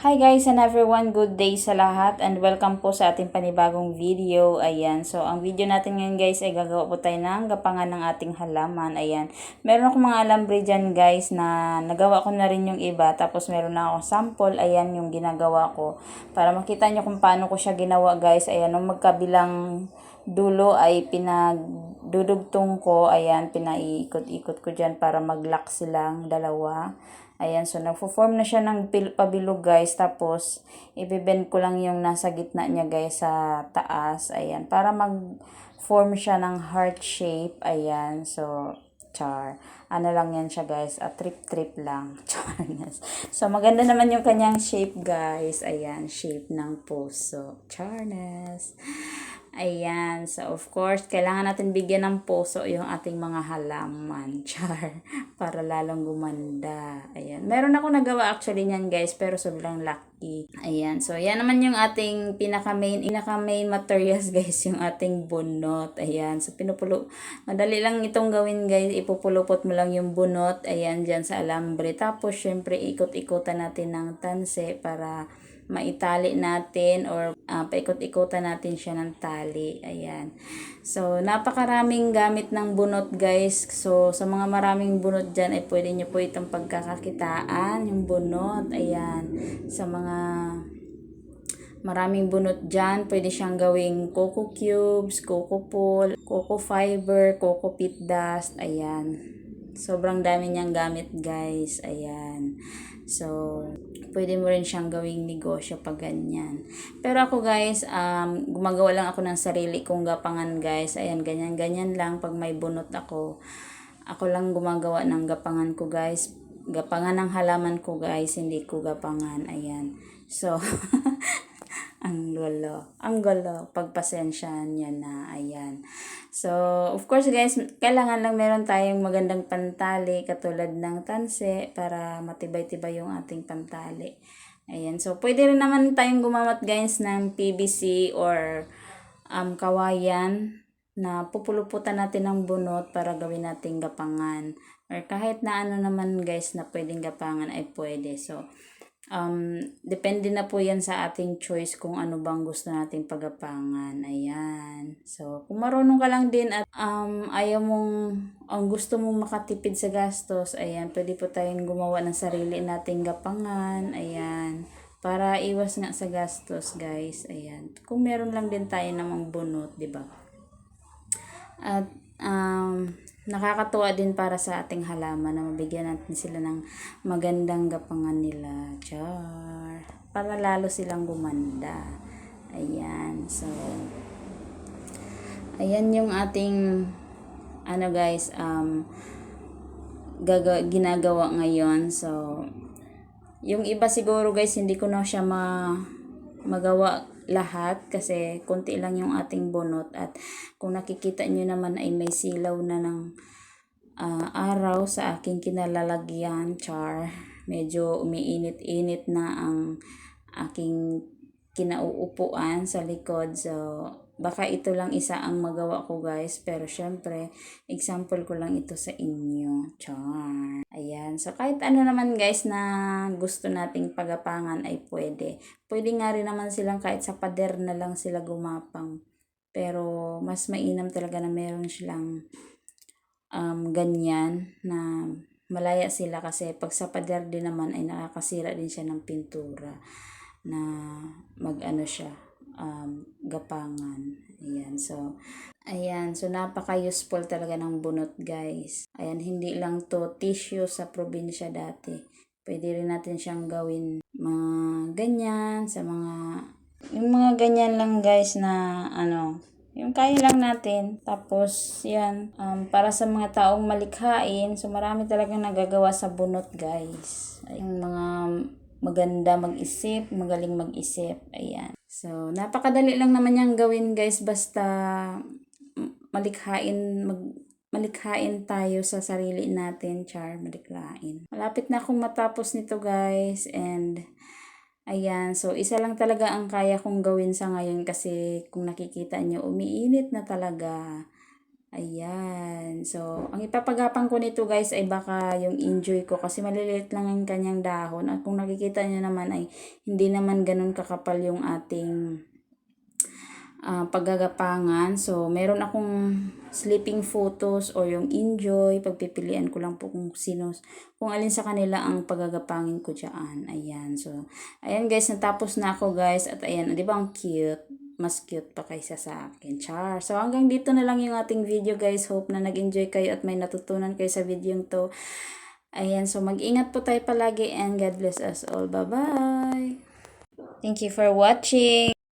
Hi guys and everyone, good day sa lahat and welcome po sa ating panibagong video. Ayan, so ang video natin ngayon guys ay gagawa po tayo ng gapangan ng ating halaman. Ayan, meron akong mga alambre dyan guys na nagawa ko na rin yung iba. Tapos meron na akong sample, ayan yung ginagawa ko. Para makita nyo kung paano ko siya ginawa guys. Ayan, nung magkabilang dulo ay pinagdudugtong ko. Ayan, pinaiikot-ikot ko dyan para mag-lock silang dalawa. Ayan, so nagfo-form na siya ng pabilog guys. Tapos, ibibend ko lang yung nasa gitna niya guys sa taas. Ayan, para mag-form siya ng heart shape. Ayan, so, char. Ano lang yan siya guys, a trip-trip lang. Charness. So, maganda naman yung kanyang shape guys. Ayan, shape ng puso. Charness. Ayan. So, of course, kailangan natin bigyan ng puso yung ating mga halaman. Char. Para lalong gumanda. Ayan. Meron ako nagawa actually niyan guys, pero sobrang lucky. Ayan. So, yan naman yung ating pinaka-main, pinaka-main materials guys, yung ating bunot. Ayan. So, pinupulo. Madali lang itong gawin guys. Ipupulupot mo lang yung bunot. Ayan, dyan sa alambre. Tapos, syempre, ikot-ikutan natin ng tanse para maitali natin or uh, paikot-ikutan natin siya ng tali. Ayan. So, napakaraming gamit ng bunot guys. So, sa mga maraming bunot dyan ay pwede nyo po itong pagkakakitaan, yung bunot. Ayan. Sa mga maraming bunot dyan, pwede siyang gawing coco cubes, coco pool, coco fiber, coco pit dust. Ayan. Sobrang dami niyang gamit guys. Ayan. So, pwede mo rin siyang gawing negosyo pag ganyan. Pero ako guys, um, gumagawa lang ako ng sarili kong gapangan guys. Ayan, ganyan-ganyan lang pag may bunot ako. Ako lang gumagawa ng gapangan ko guys. Gapangan ng halaman ko guys, hindi ko gapangan. Ayan. So, ang gulo. Ang gulo. Pagpasensyahan nyo na. Ayan. So, of course guys, kailangan lang meron tayong magandang pantali katulad ng tanse para matibay-tibay yung ating pantali. Ayan. So, pwede rin naman tayong gumamit guys ng PVC or um, kawayan na pupuluputan natin ng bunot para gawin nating gapangan. Or kahit na ano naman guys na pwedeng gapangan ay pwede. So, um, depende na po yan sa ating choice kung ano bang gusto nating pagapangan. Ayan. So, kung marunong ka lang din at um, ayaw mong, ang gusto mong makatipid sa gastos, ayan, pwede po tayong gumawa ng sarili nating gapangan. Ayan. Para iwas nga sa gastos, guys. Ayan. Kung meron lang din tayo namang bunot, ba? At, um, nakakatuwa din para sa ating halaman na mabigyan natin sila ng magandang gapangan nila. Char. Para lalo silang gumanda. Ayan. So, ayan yung ating ano guys, um, gaga, ginagawa ngayon. So, yung iba siguro guys, hindi ko na siya ma, magawa lahat kasi konti lang yung ating bunot at kung nakikita nyo naman ay may silaw na ng uh, araw sa aking kinalalagyan char medyo umiinit-init na ang aking kinauupuan sa likod. So baka ito lang isa ang magawa ko guys. Pero syempre example ko lang ito sa inyo. Char. Ayan. So kahit ano naman guys na gusto nating pagapangan ay pwede. Pwede nga rin naman silang kahit sa pader na lang sila gumapang. Pero mas mainam talaga na meron silang um, ganyan na malaya sila kasi pag sa pader din naman ay nakakasira din siya ng pintura na mag ano siya um, gapangan. Ayan, so, ayan, so napaka-useful talaga ng bunot guys. Ayan, hindi lang to tissue sa probinsya dati. Pwede rin natin siyang gawin mga ganyan, sa mga, yung mga ganyan lang guys na, ano, yung kaya lang natin. Tapos, yan, um, para sa mga taong malikhain, so marami talagang nagagawa sa bunot guys. Yung mga maganda mag-isip, magaling mag-isip. Ayan. So, napakadali lang naman yung gawin guys basta malikhain mag malikhain tayo sa sarili natin, char, malikhain. Malapit na akong matapos nito guys and ayan, so isa lang talaga ang kaya kong gawin sa ngayon kasi kung nakikita nyo, umiinit na talaga. Ayan. So, ang ipapagapang ko nito guys ay baka yung enjoy ko kasi maliliit lang ang kanyang dahon. At kung nakikita nyo naman ay hindi naman ganun kakapal yung ating ah, paggagapangan. So, meron akong sleeping photos or yung enjoy. Pagpipilian ko lang po kung sino, kung alin sa kanila ang paggagapangin ko dyan. Ayan. So, ayan guys, natapos na ako guys. At ayan, di ba ang cute? Mas cute pa kaysa sa akin. Char. So, hanggang dito na lang yung ating video guys. Hope na nag-enjoy kayo at may natutunan kayo sa video to. Ayan, so mag-ingat po tayo palagi and God bless us all. Bye-bye! Thank you for watching!